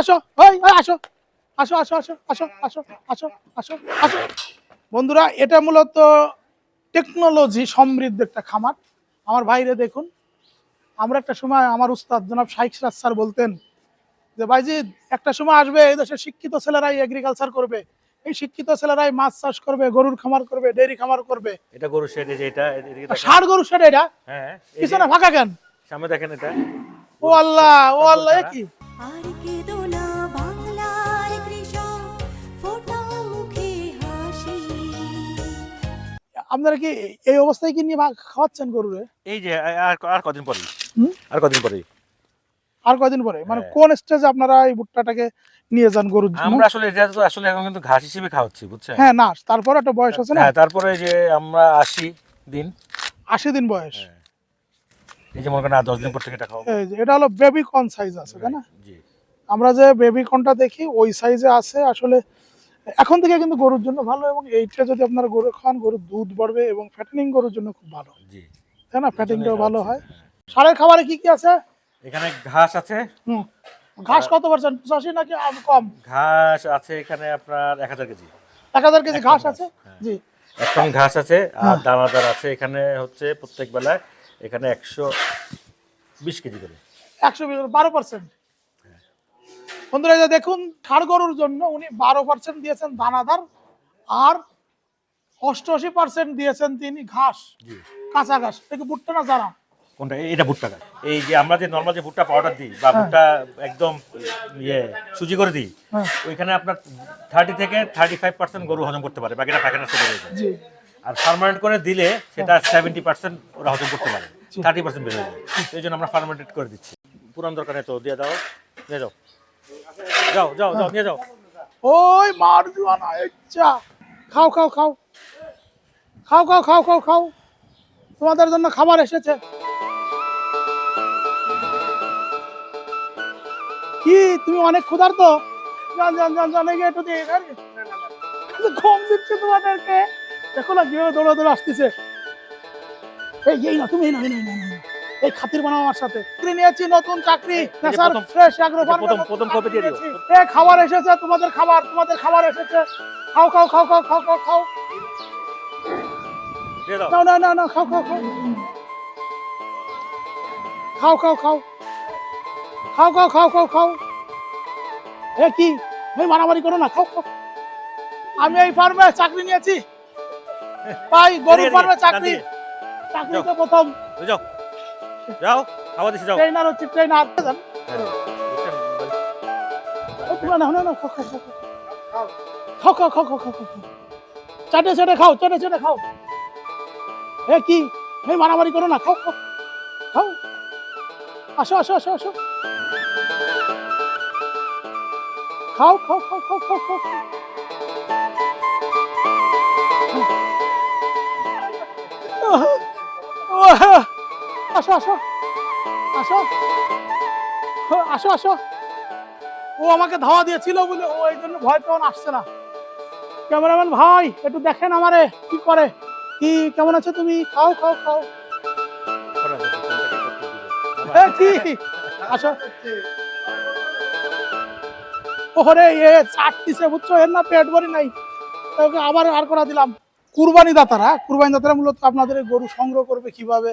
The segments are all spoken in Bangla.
আসো ওই ওই আসো। আসো আসো আসো আসো আসো আসো আসো আসো। বন্ধুরা এটা মূলত টেকনোলজি সমৃদ্ধ একটা খামার। আমার ভাইরে দেখুন। আমরা একটা সময় আমার উস্তাদ জনাব শাইখ সিরাজ স্যার বলতেন যে ভাইজি একটা সময় আসবে এই দেশের শিক্ষিত ছেলেরাই এগ্রিকালচার করবে। এই শিক্ষিত ছেলেরাই মাছ চাষ করবে গরুর খামার করবে ডেয়ারি খামার করবে। এটা গরু শেড এটা এদিকে দেখেন। ষাট গরু সেটা এটা? হ্যাঁ পিছনে ফাঁকা কেন? সামনে দেখেন এটা। ও আল্লাহ ও আল্লাহ এ কি? আর কেঁদো আপনারা কি এই অবস্থায় কি নিয়ে খাওয়াচ্ছেন গরুরে? এই যে আর আর কদিন পরে? আর কদিন পরে আর কদিন পরে? মানে হ্যাঁ। কোন স্টেজে আপনারা এই ভুট্টাটাকে নিয়ে যান জন্য? আমরা আসলে এটা তো আসলে এখন কিন্তু ঘাস হিসেবে খাওয়াচ্ছি বুঝছেন? হ্যাঁ না তারপর একটা বয়স আছে না? হ্যাঁ তারপরে যে আমরা আসি দিন। আশি দিন বয়স। হ্যাঁ। এই যে মনে করেন আর দশ দিন পর থেকে এটা খাওয়াবো এই যে, এটা হলো বেবি কর্ন সাইজ আছে তাই না? জি। আমরা যে বেবি কর্নটা দেখি ওই সাইজে আছে আসলে এখন থেকে কিন্তু গরুর জন্য ভালো এবং এইটা যদি আপনারা গরু খান গরুর দুধ বাড়বে এবং ফ্যাটেনিং গরুর জন্য খুব ভালো। জি। তাই না? ফ্যাটিংটাও ভালো হয়। হ্যাঁ। সারের খাবারে কি কি আছে? এখানে ঘাস আছে। হুম। ঘাস কত পার্সেন্ট পঁচাশি নাকি কম? ঘাস আছে এখানে আপনার এক হাজার কেজি। এক হাজার কেজি ঘাস আছে? হ্যাঁ। জি। একদম ঘাস আছে আর হ্যাঁ। দানাদার আছে এখানে হচ্ছে প্রত্যেক বেলায় এখানে একশো বিশ কেজি করে। একশো বারো পার্সেন্ট বন্ধুরা যে দেখুন ষাড় গরুর জন্য উনি বারো পার্সেন্ট দিয়েছেন দানাদার আর অষ্টআশি পার্সেন্ট দিয়েছেন তিনি ঘাস কাঁচা ঘাস। এটা ভুট্টা না জানা কোনটা? এটা ভুট্টা গাছ এই যে আমরা যে নর্মাল যে ভুট্টা পাউডার দিই বা হ্যাঁ। ভুট্টা একদম ইয়ে সুজি করে দিই হ্যাঁ। ওইখানে আপনার থার্টি থেকে থার্টি ফাইভ পার্সেন্ট গরু হজম করতে পারে বাকিটা আসতে বেড়ে যায়। আর ফার্মানেন্ট করে দিলে সেটা সেভেন্টি পার্সেন্ট ওরা হজম করতে পারে থার্টি পার্সেন্ট বেড়ে যায়। এই জন্য আমরা ফার্মেন্টেড করে দিচ্ছি। পুরান দরকার তো দিয়ে দাও নিয়ে যাও যাও যাও যাও নিয়ে যাও। ওই মার জুয়ানা ইচ্ছা খাও খাও খাও। খাও খাও খাও খাও খাও। তোমাদের জন্য খাবার এসেছে। কি তুমি অনেক ক্ষুধার্ত? দিয়ে ঘুম দিচ্ছে তোমাদেরকে। দেখো না কীভাবে দৌড়ে দৌড়ে আসতেছে। এই না তুমি এই না, এই খাতির বানাও আমার সাথে চাকরি নিয়েছি নতুন চাকরি ফ্রেশ এটা প্রথম- প্রথম কপি দিয়ে দিও। এ খাবার এসেছে তোমাদের খাবার তোমাদের খাবার এসেছে খাও খাও খাও খাও খাও খাও খাও না না না না খাও খাও খাও খাও খাও খাও খাও খাও খাও খাও খাও এ কি এই মারামারি করো না খাও খাও আমি এই ফার্মে চাকরি নিয়েছি ভাই গরু ফার্মে চাকরি। চাকরিতে প্রথম যাও যাও খাওয়া দিছি যাও ট্রেনার হচ্ছে ট্রেন হাঁটতে যান তোমরা না না খাও খাও খাও খাও খাও খাও চাটে চাটে খাও চাটে চাটে খাও এ কি এই মারামারি করো না খাও খাও খাও আসো আসো আসো আসো খাও খাও খাও খাও খাও খাও খাও আসো আসো। আসো। আসো আসো। ও আমাকে ধাওয়া দিয়েছিল বলে, ও এই জন্য ভয় তখন আসছে না। ক্যামেরাম্যান ভাই, একটু দেখেন আমারে, কি করে? কি, কেমন আছো তুমি? খাও খাও খাও। কি? ওরে এ চাটতিছে বুঝছ? এর না পেট ভরি নাই। ওকে আবার আর করা দিলাম। কুরবানি দাতারা কুরবানি দাতারা মূলত আপনাদের গরু সংগ্রহ করবে কীভাবে?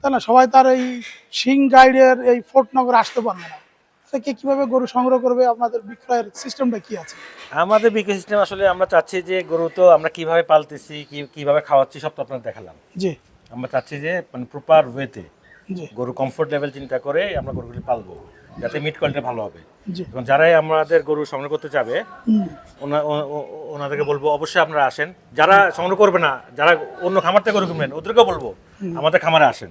তাই না সবাই তার এই সিং গাইডের এই ফোর্টনগর আসতে পারবে না। কীভাবে গরু সংগ্রহ করবে? আপনাদের বিক্রয়ের সিস্টেমটা কি আছে? আমাদের বিক্রি সিস্টেম আসলে আমরা চাচ্ছি যে গরু তো আমরা কীভাবে পালতেছি কীভাবে খাওয়াচ্ছি সব তো আপনার দেখালাম। জি। আমরা চাচ্ছি যে মানে প্রপার ওয়েতে গরু কমফোর্ট লেভেল চিন্তা করে আমরা গরুগুলি পালবো যাতে মিট কোয়ালিটি ভালো হবে। এবং যারাই আমাদের গরু সংগ্রহ করতে যাবে ওনাদেরকে বলব অবশ্যই আপনারা আসেন। যারা সংগ্রহ করবে না যারা অন্য খামার থেকে গরু কিনবেন ওদেরকেও বলব আমাদের খামারে আসেন।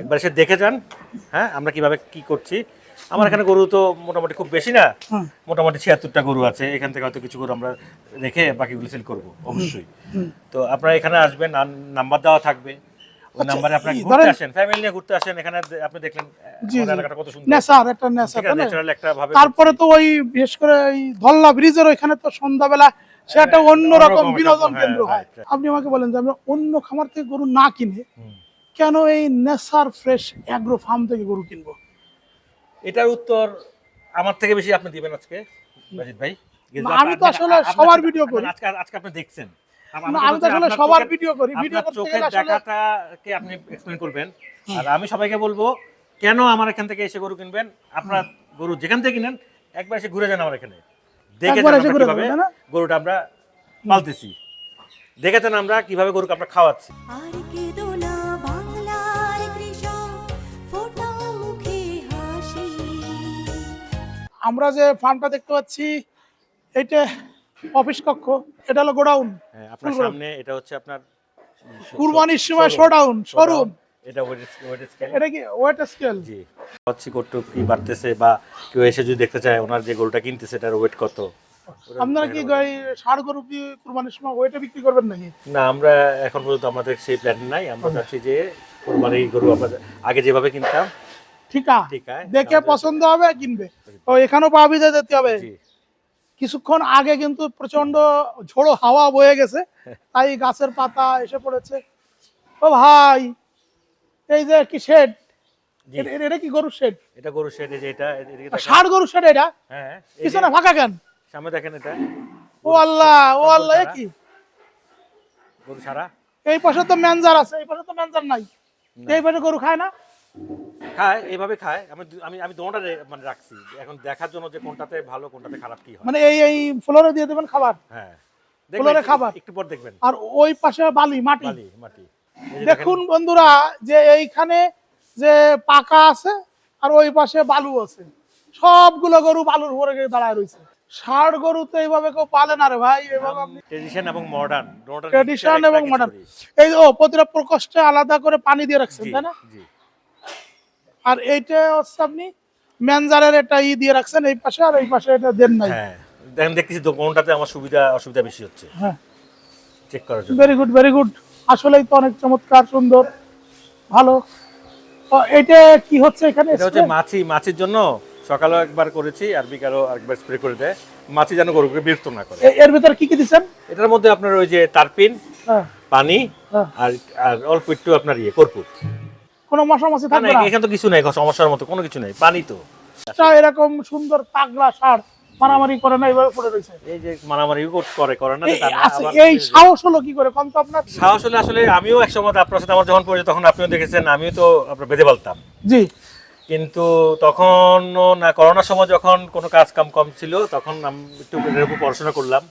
একবার এসে দেখে যান হ্যাঁ আমরা কীভাবে কি করছি। আমার এখানে গরু তো মোটামুটি খুব বেশি না মোটামুটি ছিয়াত্তরটা গরু আছে এখান থেকে হয়তো কিছু গরু আমরা রেখে বাকিগুলো সেল করব অবশ্যই। তো আপনারা এখানে আসবেন নাম্বার দেওয়া থাকবে। ওই নাম্বারে আপনারা ঘুরতে আসেন ফ্যামিলি নিয়ে ঘুরতে আসেন এখানে আপনি দেখলেন জি, আমাদের জি। এলাকাটা কত সুন্দর। নেশার একটা নেশা ন্যাচারাল একটা ভাবে তারপরে তো ওই বিশেষ করে এই ধল্লা ব্রিজের ওইখানে তো সন্ধ্যাবেলা সে একটা অন্যরকম অন্যরকম বিনোদন কেন্দ্র হয় right, right. আপনি আমাকে বলেন যে আমরা অন্য খামার থেকে গরু না কিনে। কেন এই নেশার ফ্রেশ অ্যাগ্রো ফার্ম থেকে গরু কিনবো? এটার উত্তর আমার থেকে বেশি আপনি দিবেন আজকে ভাই। আমি তো আসলে সবার ভিডিও করি। আজকে আজকে আপনি দেখছেন। আম- তো আসলে সবার ভিডিও করি। ভিডিও করতে চোখের দেখাটাকে আপনি এক্সপ্লেন করবেন। আর আমি সবাইকে বলব কেন আমার এখান থেকে এসে গরু কিনবেন? আপনার গরু যেখান থেকে কিনেন একবার এসে ঘুরে যান আমার এখানে। দেখে? গরুটা আমরা পালতেছি। দেখেছেন আমরা কীভাবে গরুকে আমরা খাওয়াচ্ছি। আমরা যে ফার্মটা দেখতে পাচ্ছি এটা অফিস কক্ষ এটা হলো গোডাউন হ্যাঁ, আপনার সামনে এটা হচ্ছে আপনার কুরবানির সময়। Showdown showroom. এটা ওয়েট স্কেল এটা কি ওয়েট স্কেল জি। হচ্ছে কত কি বাড়তেছে বা কেউ এসে যদি দেখতে চায় ওনার যে গরুটা কিনতেছে এটার ওয়েট কত? আপনারা কি গাই গরু কি কুরবানির সময় ওয়েটে বিক্রি করবেন নাকি? না আমরা এখন পর্যন্ত আমাদের সেই প্ল্যান নাই। আমরা চাচ্ছি যে গরু আমরা আগে যেভাবে কিনতাম ঠিক? দেখে পছন্দ হবে কিনবে। ও এখানেও পাবি যেতে হবে। কিছুক্ষণ আগে কিন্তু প্রচণ্ড ঝোড়ো হাওয়া বয়ে গেছে তাই গাছের পাতা এসে পড়েছে। ও ভাই এই যে কি শেড? এটা কি গরুর শেড? এটা গরু শেড এই যে এটা এদিকে গরুর শেড এটা? হ্যাঁ ফাঁকা কেন? সামনে দেখেন এটা। ও আল্লাহ ও আল্লাহ কি? গরু ছাড়া। এই পাশে তো ম্যানজার আছে এই পাশে তো ম্যানজার নাই। এই পাশে গরু খায় না? খায় এইভাবে খায়। আমি আমি আমি দোনোটা মানে রাখছি। এখন দেখার জন্য যে কোনটাতে ভালো কোনটাতে খারাপ কি হয়। মানে এই এই ফ্লোরে দিয়ে দেবেন খাবার? হ্যাঁ। ফুলরে খাবার। একটু পর দেখবেন। আর ওই পাশে বালি মাটি? বালি মাটি। দেখুন বন্ধুরা যে এইখানে যে পাকা আছে আর ওই পাশে বালু আছে। সবগুলো গরু বালুর উপরে গিয়ে দাঁড়ায় রয়েছে। ষাট গরু তো এইভাবে কেউ পালে না রে ভাই ট্রেডিশন এবং মডার্ন ট্রেডিশন এবং মডার্ন এই ও প্রতিটা প্রকোষ্ঠে আলাদা করে পানি দিয়ে রাখছেন তাই না? আর এইটা হচ্ছে আপনি ম্যানজারের একটা ই দিয়ে রাখছেন এই পাশে আর এই পাশে এটা দেন নাই। হ্যাঁ দেখেন দেখতেছি তো কোনটাতে আমার সুবিধা অসুবিধা বেশি হচ্ছে। হ্যাঁ। চেক করার জন্য। ভেরি গুড ভেরি গুড আসলেই তো অনেক চমৎকার সুন্দর ভালো। ও, এটা কি হচ্ছে এখানে? এটা হচ্ছে মাছি মাছির জন্য সকালেও একবার করেছি আর বিকালেও আরেকবার স্প্রে করে দেয়। মাছি যেন গরুকে বিরক্ত না করে। এর ভিতরে কি কি দিচ্ছেন? এটার মধ্যে আপনার ওই যে তারপিন হ্যাঁ। পানি হ্যাঁ। আর আর অল্প একটু আপনার ইয়ে কর্পূর। কোনো মশা মাছি থাকবে না, এখানে তো কিছু নাই সমস্যার মতো কোনো কিছু নেই পানি তো। এরকম সুন্দর পাগলা সার মারামারি করে না এইভাবে পড়ে রয়েছে। এই যে মারামারি করে করে না এই- সাহস হলো কি করে কম তো আপনার? সাহস হলে আসলে আমিও এক সময় আপনার সাথে আমার যখন পড়েছে তখন আপনিও দেখেছেন আমিও তো আপনার বেঁধে বলতাম জি। কিন্তু তখন না করোনার সময় যখন কোনো কাজ কাম কম ছিল তখন আমি একটু পড়াশোনা করলাম।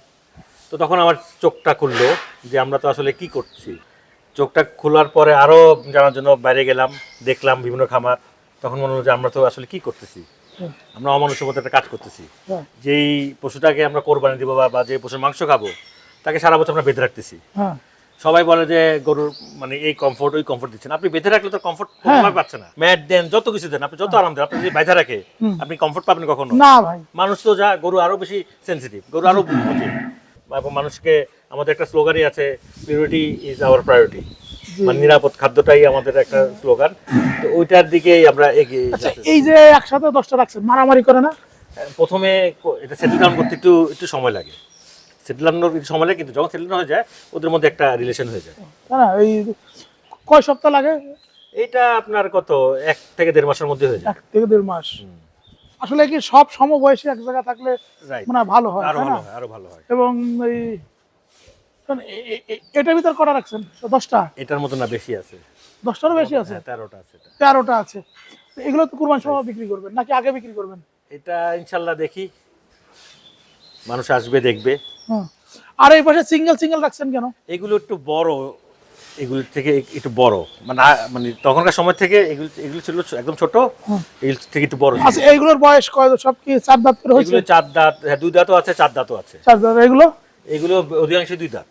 তো তখন আমার চোখটা খুললো যে আমরা তো আসলে কি করছি। চোখটা খোলার পরে আরও জানার জন্য বাইরে গেলাম দেখলাম বিভিন্ন খামার। তখন মনে হলো যে আমরা তো আসলে কি করতেছি? আমরা অমানুষের মতো একটা কাজ করতেছি। হ্যাঁ, যেই পশুটাকে আমরা কোরবানি দিব বা- যে পশুর মাংস খাব তাকে সারা বছর আমরা বেঁধে রাখতেছি। হ্যাঁ। সবাই বলে যে গরুর মানে এই কমফোর্ট ওই কমফোর্ট দিচ্ছেন। আপনি বেঁধে রাখলে তো কমফোর্ট হ্যাঁ। পাচ্ছে না। ম্যাট দেন যত কিছু দেন আপনি যত আরাম দেন আপনি যদি বেঁধে রাখে আপনি কমফোর্ট পাবেন কখনো? না ভাই। মানুষ তো যা গরু আরও বেশি সেন্সিটিভ গরু আরও মানুষকে আমাদের একটা স্লোগানই আছে পিউরিটি ইজ আওয়ার প্রায়োরিটি মানে নিরাপদ খাদ্যটাই আমাদের একটা স্লোগান। তো ওইটার দিকেই আমরা এগিয়ে আচ্ছা এই যে একসাথে দশটা রাখছেন মারামারি করে না? প্রথমে এটা সেটেল ডাউন করতে একটু একটু সময় লাগে। সেটেল ডাউন একটু সময় লাগে কিন্তু যখন সেটেল হয়ে যায় ওদের মধ্যে একটা রিলেশন হয়ে যায়। না এই কয় সপ্তাহ লাগে? এটা আপনার কত? এক থেকে দেড় মাসের মধ্যে হয়ে যায়। এক থেকে দেড় মাস। আসলে কি সব সমবয়সী এক জায়গায় থাকলে মানে ভালো হয় আরও ভালো হয় আরও ভালো হয়। এবং এই এটার ভিতর করা রাখছেন? দশটা? এটার মতো না বেশি আছে। দশটারও বেশি আছে? হ্যাঁ, তেরোটা আছে তেরোটা আছে। এগুলো তো কুরবান সময় বিক্রি করবেন নাকি আগে বিক্রি করবেন? এটা ইনশাল্লাহ দেখি। মানুষ আসবে দেখবে। আর এই পাশে সিঙ্গেল সিঙ্গেল রাখছেন কেন? এগুলো একটু বড়। এগুলোর থেকে একটু বড়। মানে মানে তখনকার সময় থেকে এগুলো এগুলো ছিল একদম ছোট। এগুলো থেকে একটু বড়। আচ্ছা এইগুলোর বয়স কয়? সব কি চার দাঁত করে হয়েছে? এগুলো চার দাঁত হ্যাঁ দুই দাঁতও আছে চার দাঁতও আছে। চার দাঁত। এগুলো? এগুলো অধিকাংশ দুই দাঁত।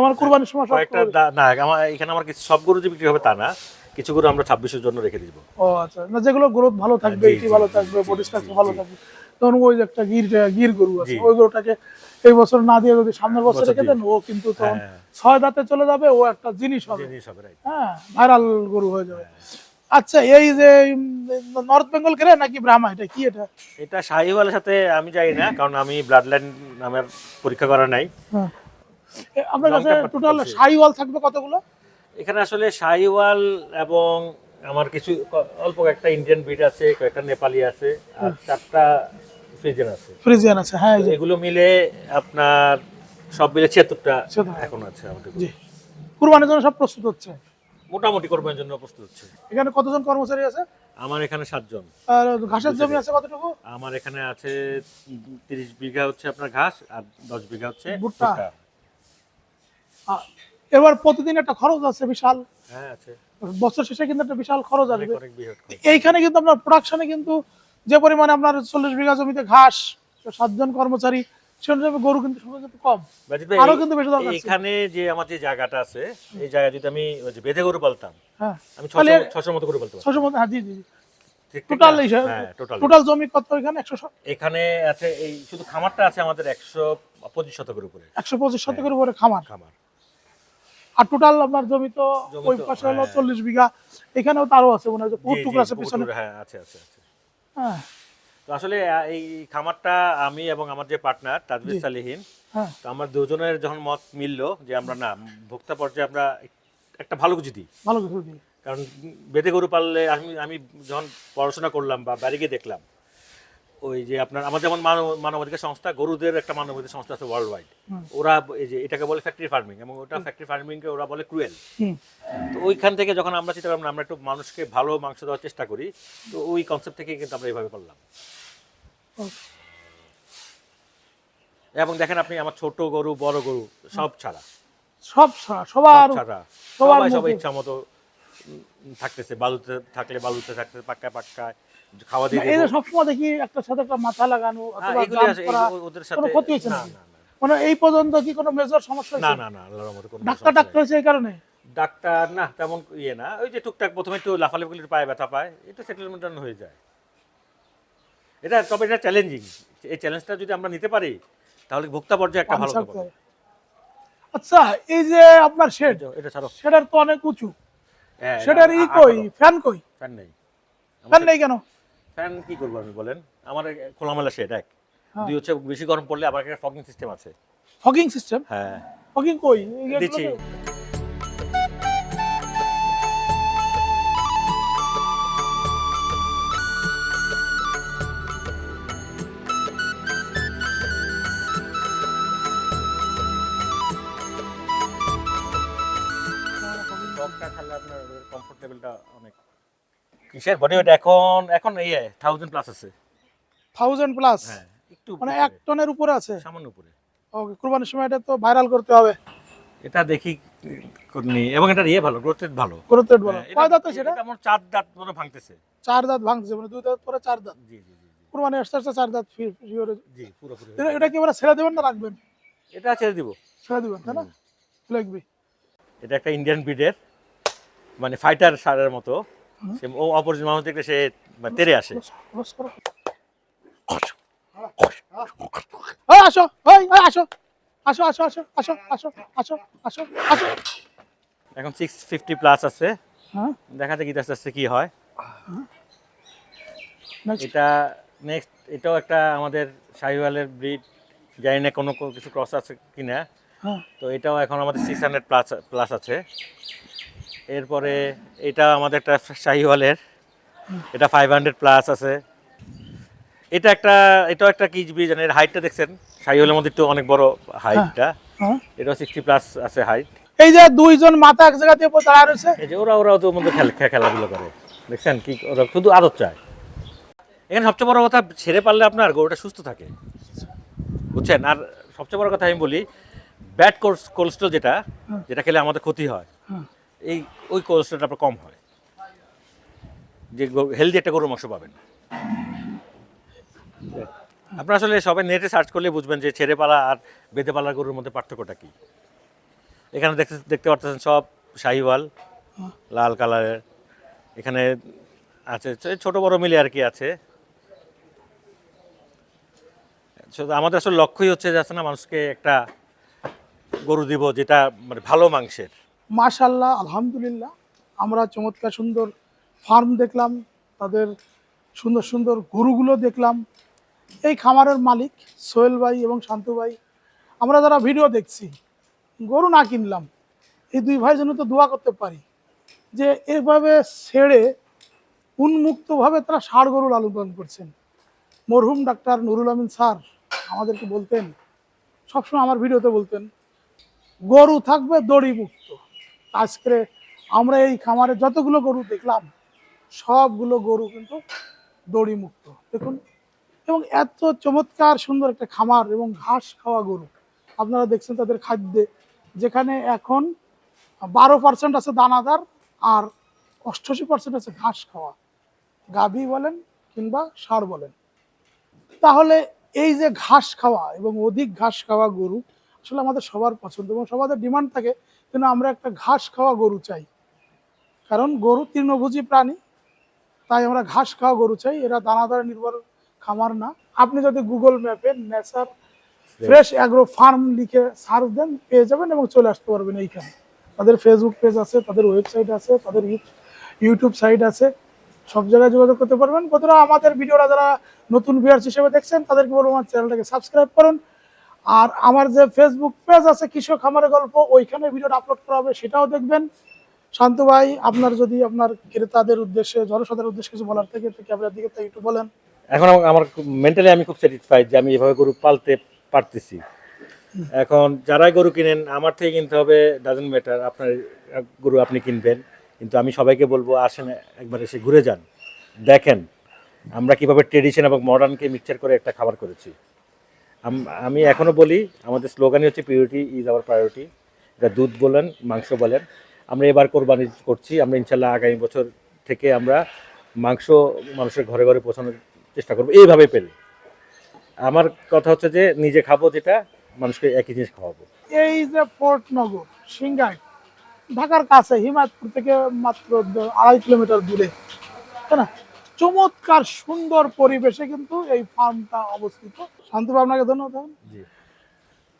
আমার কুরবানির সময় কয়েকটা না আমার এখানে আমার কিছু সব গরু যে বিক্রি হবে তা না। কিছু গরু আমরা ছাব্বিশের জন্য রেখে দিব। ও আচ্ছা না যেগুলো গ্রোথ ভালো থাকবে এটি ভালো থাকবে বডি স্ট্রাকচার ভালো থাকবে। তখন ওই যে একটা গির গির গরু আছে ওই গরুটাকে এই বছর না দিয়ে যদি সামনের বছর রেখে দেন ও কিন্তু তখন হ্যাঁ। ছয় দাঁতে চলে যাবে ও একটা জিনিস হবে। হ্যাঁ ভাইরাল গরু হয়ে যাবে। আচ্ছা এই যে নর্থ বেঙ্গল কেরে নাকি ব্রাহ্মা? এটা কি এটা? এটা শাহিওয়ালের সাথে আমি যাই না কারণ আমি ব্লাড লাইন আমার পরীক্ষা করা নাই। হ্যাঁ। আপনার কাছে টোটাল। সাইওয়াল থাকবে কতগুলো? এখানে আসলে শাহিওয়াল এবং আমার কিছু অল্প একটা ইন্ডিয়ান ব্রিড আছে কয়েকটা নেপালি আছে আর চারটা ফ্রিজের আছে। ফ্রিজিয়ান আছে হ্যাঁ এগুলো মিলে আপনার সব মিলে ছিয়াত্তরটা এখন আছে আমাদের জি। কুরবানির জন্য সব প্রস্তুত হচ্ছে? মোটামুটি কোরবানির জন্য প্রস্তুত হচ্ছে। এখানে কতজন কর্মচারী আছে? আমার এখানে সাতজন। আর ঘাসের জমি আছে কতটুকু? আমার এখানে আছে তিরিশ বিঘা হচ্ছে আপনার ঘাস আর দশ বিঘা হচ্ছে ভুট্টা। এবার প্রতিদিন একটা খরচ আছে বিশাল। হ্যাঁ বছর শেষে কিন্তু একটা বিশাল খরচ আসবে। এইখানে কিন্তু আপনার প্রোডাকশনে কিন্তু যে পরিমাণে আপনার চল্লিশ বিঘা জমিতে ঘাস সাতজন কর্মচারী গরু কিন্তু কিন্তু কম। আরও কিন্তু বেশি দরকার এখানে যে আমার যে জায়গাটা আছে এই জায়গায় যদি আমি ওই যে বেঁধে গরু পালতাম হ্যাঁ। আমি ছশোর মতো গরু পালতাম ছশো মতো হ্যাঁ জি জি ঠিক ঠিক টোটাল হ্যাঁ টোটাল টোটাল জমি কত এখানে? একশো এখানে আছে এই শুধু খামারটা আছে আমাদের একশো পঁচিশ শতকের উপরে। একশো পঁচিশ শতকের উপরে খামার। খামার। আর টোটাল আপনার জমি তো ওই পাশে হলো হ্যাঁ। চল্লিশ বিঘা এখানেও তারও আছে মনে হয় পুকুর জি, আছে পিছনে। হ্যাঁ আছে আছে আছে। হ্যাঁ। তো আসলে এই খামারটা আমি এবং আমার যে পার্টনার তাজবির। সালিহীন হ্যাঁ। তো আমার দুজনের যখন মত মিললো যে আমরা না ভোক্তা পর্যায়ে আমরা একটা ভালো কিছু দিই। ভালো কিছু দিই। কারণ বেদে গরু পাললে আমি আমি যখন পড়াশোনা করলাম বা বাড়ি গিয়ে দেখলাম ওই যে আপনার আমার যেমন মানব মানবাধিকার সংস্থা গরুদের একটা মানবাধিকার সংস্থা আছে ওয়ার্ল্ড ওয়াইড ওরা এই যে এটাকে বলে ফ্যাক্টরি ফার্মিং এবং ওটা ফ্যাক্টরি ফার্মিংকে ওরা বলে ক্রুয়েল তো ওইখান থেকে যখন আমরা চিন্তা করলাম আমরা একটু মানুষকে ভালো মাংস দেওয়ার চেষ্টা করি তো ওই কনসেপ্ট থেকে কিন্তু আমরা এইভাবে করলাম। এবং দেখেন আপনি আমার ছোট গরু বড় গরু সব ছাড়া। সব ছাড়া সবার ছাড়া। সবাই সবাই ইচ্ছা মতো থাকতেছে বালুতে থাকলে বালুতে থাকতেছে পাক্কা পাক্কায়। খাওয়া দিয়ে সবসময় দেখি একটা সাথে একটা মাথা লাগানো হ্যাঁ, ওদের সাথে কোনো ক্ষতি হয়েছে না মানে এই পর্যন্ত কি কোনো মেজর সমস্যা না না না আল্লাহর মতো কোনো ডাক্তার ডাক্তার হয়েছে এই কারণে? ডাক্তার না তেমন ইয়ে না। ওই যে টুকটাক প্রথমে একটু লাফালাফি করলে পায়ে ব্যথা পায় এটা সেটেলমেন্ট হয়ে যায়। এটা তবে এটা চ্যালেঞ্জিং এই চ্যালেঞ্জটা যদি আমরা নিতে পারি তাহলে ভোক্তা পর্যায়ে একটা ভালো। আচ্ছা এই যে আপনার শেড এটা ছাড়ো। সেটার তো অনেক উঁচু। হ্যাঁ, সেটার ই কই? ফ্যান কই? ফ্যান নেই। ফ্যান নেই কেন? ফ্যান কি করব আমি বলেন আমার খোলামেলা শেড এক হ্যাঁ। দুই হচ্ছে বেশি গরম পড়লে আবার একটা ফগিং সিস্টেম আছে ফগিং সিস্টেম হ্যাঁ ফগিং কই? দিচ্ছি ফগটা থাকলে আপনার কমফোর্ট অনেক কিসের বডি ওয়েট এখন এখন এই থাউজেন্ড প্লাস আছে। থাউজেন্ড প্লাস হ্যাঁ একটু মানে উপরে, এক টনের উপরে আছে? সামান্য উপরে। ওকে কুরবানির সময় এটা তো ভাইরাল করতে হবে। এটা দেখি করিনি এবং এটা ইয়ে ভালো গ্রোথ রেট ভালো। করতে বলো হ্যাঁ, এটা- কয় দাঁত সেটা এটা আমার চার দাঁত মনে ভাঙতেছে। চার দাঁত ভাঙছে মানে দুই দাঁত পরে চার দাঁত। জি জি জি কুরবানি আসতে আসতে চার দাঁত ফি- ফি- ফি- জি পুরোপুরি এটা- এটা কি মানে ছেড়ে দেবেন না রাখবেন? এটা ছেড়ে দিব। ছেড়ে দিবেন তাই না? লাগবে। এটা একটা ইন্ডিয়ান ব্রিডের মানে ফাইটার সারের মতো। সে ও অপরিচিত মানুষ দেখলে সে মানে তেরে আসে। আসো। আসো আসো। আসো আসো আসো আসো আসো আসো আসো এখন সিক্স ফিফটি প্লাস আছে। হ্যাঁ। দেখা যাক আস্তে আস্তে কি হয়। এটা নেক্সট এটাও একটা আমাদের শাহিওয়ালের ব্রিড জানি না কোনো কোনো কিছু ক্রস আছে কিনা। হ্যাঁ। তো এটাও এখন আমাদের সিক্স হান্ড্রেড প্লাস প্লাস আছে। এরপরে এটা আমাদের একটা শাহিওয়ালের। এটা ফাইভ হান্ড্রেড প্লাস আছে। এটা একটা এটাও একটা কি ব্রিজের হাইটটা দেখছেন? শাহিওয়ালের মধ্যে একটু অনেক বড় হাইটটা হ্যাঁ এটাও সিক্সটি প্লাস আছে হাইট এই যে দুইজন মাথা এক জায়গা দিয়ে দাঁড়া রয়েছে? এই যে ওরা ওরা তো মধ্যে খেল খেলাধুলো করে। দেখছেন কি ওরা শুধু আদর চায়। এখানে সবচেয়ে বড় কথা ছেড়ে পারলে আপনার গরুটা সুস্থ থাকে। বুঝছেন? আর সবচেয়ে বড় কথা আমি বলি ব্যাড কোলেস্ট্রল যেটা যেটা খেলে আমাদের ক্ষতি হয়। এই, ওই কোলেস্ট্রলটা আপনার কম হয়। যে হেলদি একটা গরুর মাংস পাবেন। আপনারা আসলে সবাই নেটে সার্চ করলে বুঝবেন যে ছেড়ে পালা আর বেঁধে পালা গরুর মধ্যে পার্থক্যটা কি। এখানে দেখতে দেখতে পাচ্ছেন সব শাহিওয়াল, লাল কালারের। এখানে আছে ছোট বড় মিলে আর কি আছে। আমাদের আসলে লক্ষ্যই হচ্ছে যাচ্ছে না মানুষকে একটা গরু দিব যেটা মানে ভালো মাংসের। মাশাল্লাহ আলহামদুলিল্লাহ। আমরা চমৎকার সুন্দর ফার্ম দেখলাম, তাদের সুন্দর সুন্দর গরুগুলো দেখলাম। এই খামারের মালিক সোহেল ভাই এবং শান্তু ভাই, আমরা যারা ভিডিও দেখছি, গরু না কিনলাম, এই দুই ভাই জন্য তো দোয়া করতে পারি যে এভাবে ছেড়ে উন্মুক্তভাবে তারা ষাড় গরু লালন পালন করছেন। মরহুম ডাক্তার নুরুল আমিন স্যার আমাদেরকে বলতেন, সবসময় আমার ভিডিওতে বলতেন, গরু থাকবে দড়ি মুক্ত। আজকে আমরা এই খামারে যতগুলো গরু দেখলাম, সবগুলো গরু কিন্তু দড়ি মুক্ত দেখুন, এবং এত চমৎকার সুন্দর একটা খামার এবং ঘাস খাওয়া গরু। আপনারা দেখছেন তাদের খাদ্যে, যেখানে এখন বারো পার্সেন্ট আছে দানাদার আর অষ্টাশি পার্সেন্ট আছে ঘাস খাওয়া। গাভী বলেন কিংবা সার বলেন। তাহলে এই যে ঘাস খাওয়া এবং অধিক ঘাস খাওয়া গরু আসলে আমাদের সবার পছন্দ এবং সবার ডিমান্ড থাকে কিন্তু আমরা একটা ঘাস খাওয়া গরু চাই। কারণ গরু তৃণভোজী প্রাণী, তাই আমরা ঘাস খাওয়া গরু চাই। এরা দানাদার নির্ভর খামার না। আপনি যদি গুগল ম্যাপে নেচার ফ্রেশ অ্যাগ্রো ফার্ম লিখে সার্চ দেন, পেয়ে যাবেন এবং চলে আসতে পারবেন এইখানে। তাদের ফেসবুক পেজ আছে, তাদের ওয়েবসাইট আছে, তাদের ইউ- ইউটিউব সাইট আছে। সব জায়গায় যোগাযোগ করতে পারবেন। বন্ধুরা, আমাদের ভিডিওটা যারা নতুন ভিউয়ার্স হিসেবে দেখছেন, তাদেরকে বলব আমার চ্যানেলটাকে সাবস্ক্রাইব করুন। আর আমার যে ফেসবুক পেজ আছে, কৃষক খামারের গল্প, ওইখানে ভিডিওটা আপলোড করা হবে, সেটাও দেখবেন। শান্ত ভাই, আপনার যদি আপনার ক্রেতাদের উদ্দেশ্যে, জনসাধারণের উদ্দেশ্যে কিছু বলার থেকে ক্যামেরার দিকে তাই একটু বলেন। এখন আমার- মেন্টালি আমি খুব স্যাটিসফাইড যে আমি এভাবে গরু পালতে পারতেছি। এখন যারাই গরু কিনেন, আমার থেকে কিনতে হবে ডাজেন্ট ম্যাটার আপনার গরু আপনি কিনবেন। কিন্তু আমি সবাইকে বলব, আসেন, একবার এসে ঘুরে যান। দেখেন, আমরা কীভাবে ট্রেডিশন এবং মডার্নকে মিক্সচার করে একটা খাবার করেছি। আম- আমি এখনও বলি, আমাদের স্লোগানই হচ্ছে পিউরিটি ইজ আওয়ার প্রায়োরিটি এটা দুধ বলেন, মাংস বলেন। আমরা এবার কোরবানি করছি, আমরা ইনশাল্লাহ আগামী বছর থেকে আমরা মাংস মানুষের ঘরে ঘরে পৌঁছানোর চেষ্টা করব। এইভাবে পেলে। আমার কথা হচ্ছে যে, নিজে খাব যেটা, মানুষকে একই জিনিস খাওয়াবো। এই যে ফোর্ট নগর সিংগাই ঢাকার কাছে, হিমায়তপুর থেকে মাত্র আড়াই কিলোমিটার দূরে, তাই না? চমৎকার সুন্দর পরিবেশে কিন্তু এই ফার্মটা অবস্থিত। শান্তি আপনাকে ধন্যবাদ। জি।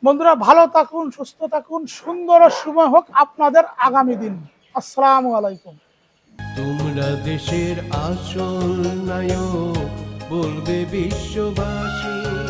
বন্ধুরা ভালো থাকুন সুস্থ থাকুন সুন্দর সময় হোক আপনাদের আগামী দিন। আসসালামু আলাইকুম। তোমরা দেশের আসল নায়ক বলবে বিশ্ববাসী।